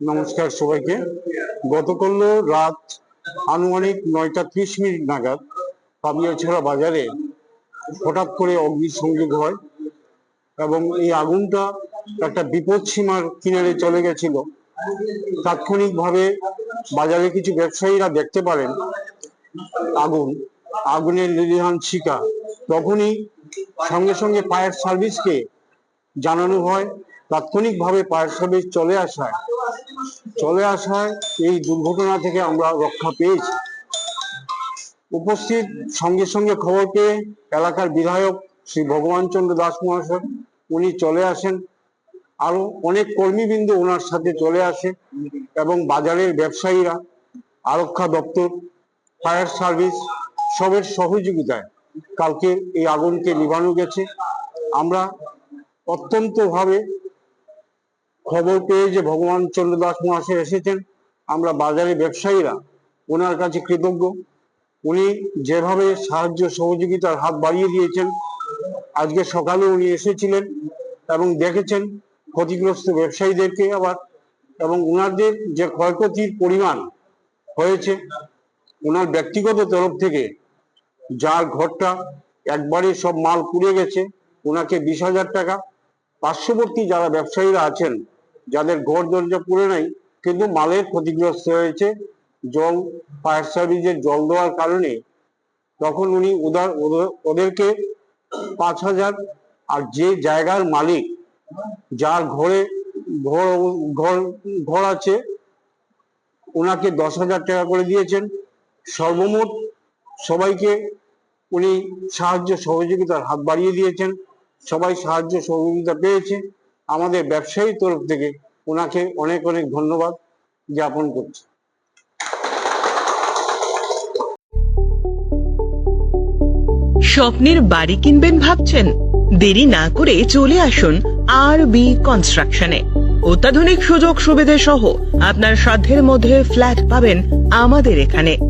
নমস্কার সবাইকে। গতকাল রাত আনুমানিক নয়টা ত্রিশ মিনিট নাগাদ পাবিয়াছড়া বাজারে হঠাৎ করে অগ্নিসংযোগ হয় এবং এই আগুনটা একটা বিপদ সীমার কিনারে চলে গেছিল। তাৎক্ষণিকভাবে বাজারে কিছু ব্যবসায়ীরা দেখতে পারেন আগুন, আগুনের লিলিহান শিকা। তখনই সঙ্গে সঙ্গে ফায়ার সার্ভিসকে জানানো হয়, তাৎক্ষণিকভাবে ফায়ার সার্ভিস চলে আসায়। চলে আসায় এই দুর্ঘটনা থেকে আমরা রক্ষা পেয়েছি। উপস্থিত সঙ্গে সঙ্গে খবর পেয়ে এলাকার বিধায়ক শ্রী ভগবান চন্দ্র দাস মহাশয়, উনি চলে আসেন। আরও অনেক কর্মীবৃন্দ ওনার সাথে চলে আসে এবং বাজারের ব্যবসায়ীরা, আরক্ষা দপ্তর ফায়ার সার্ভিস সবের সহযোগিতায় কালকে এই আগুনকে নিভানো গেছে। আমরা অত্যন্ত ভাবে খবর পেয়ে যে ভগবান চন্দ্র দাস মহাশয় এসেছেন, আমরা বাজারে ব্যবসায়ীরা ওনার কাছে কৃতজ্ঞ। উনি যেভাবে সাহায্য সহযোগিতার হাত বাড়িয়ে দিয়েছেন, আজকে সকালে উনি এসেছিলেন এবং দেখেছেন ক্ষতিগ্রস্ত ব্যবসায়ীদেরকে আবার এবং ওনাদের যে ক্ষয়ক্ষতির পরিমাণ হয়েছে ওনার ব্যক্তিগত তরফ থেকে যার ঘরটা একবারে সব মাল পুড়ে গেছে, ওনাকে বিশ হাজার টাকা। পার্শ্ববর্তী যারা ব্যবসায়ীরা আছেন, যাদের ঘর দরজা পুড়ে নাই, কিন্তু মালের ক্ষতিগ্রস্ত হয়েছে, জল ফায়ার সার্ভিসের জল দেওয়ার কারণে, তখন উনি ওদের- ওদেরকে পাঁচ হাজার আর যে জায়গার মালিক, যার ঘরে ঘর ঘর ঘর আছে, ওনাকে দশ হাজার টাকা করে দিয়েছেন। সর্বমোট সবাইকে উনি সাহায্য সহযোগিতার হাত বাড়িয়ে দিয়েছেন। সবাই সাহায্য সহযোগিতা পেয়েছে। আমাদের ব্যবসায়ী তরফ থেকে ওনাকে অনেক অনেক ধন্যবাদ জ্ঞাপন করছি। স্বপ্নের বাড়ি কিনবেন ভাবছেন? দেরি না করে চলে আসুন আর বি কনস্ট্রাকশনে অত্যাধুনিক সুযোগ সুবিধে সহ আপনার সাধ্যের মধ্যে ফ্ল্যাট পাবেন আমাদের এখানে।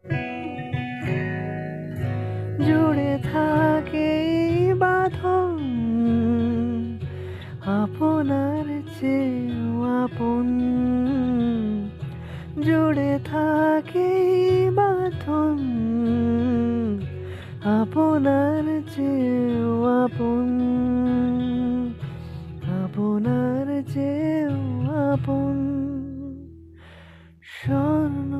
থাকে এই বাঁধন। আপনার চেয়েও আপন। আপনার চেয়েও আপন। স্বর্ণ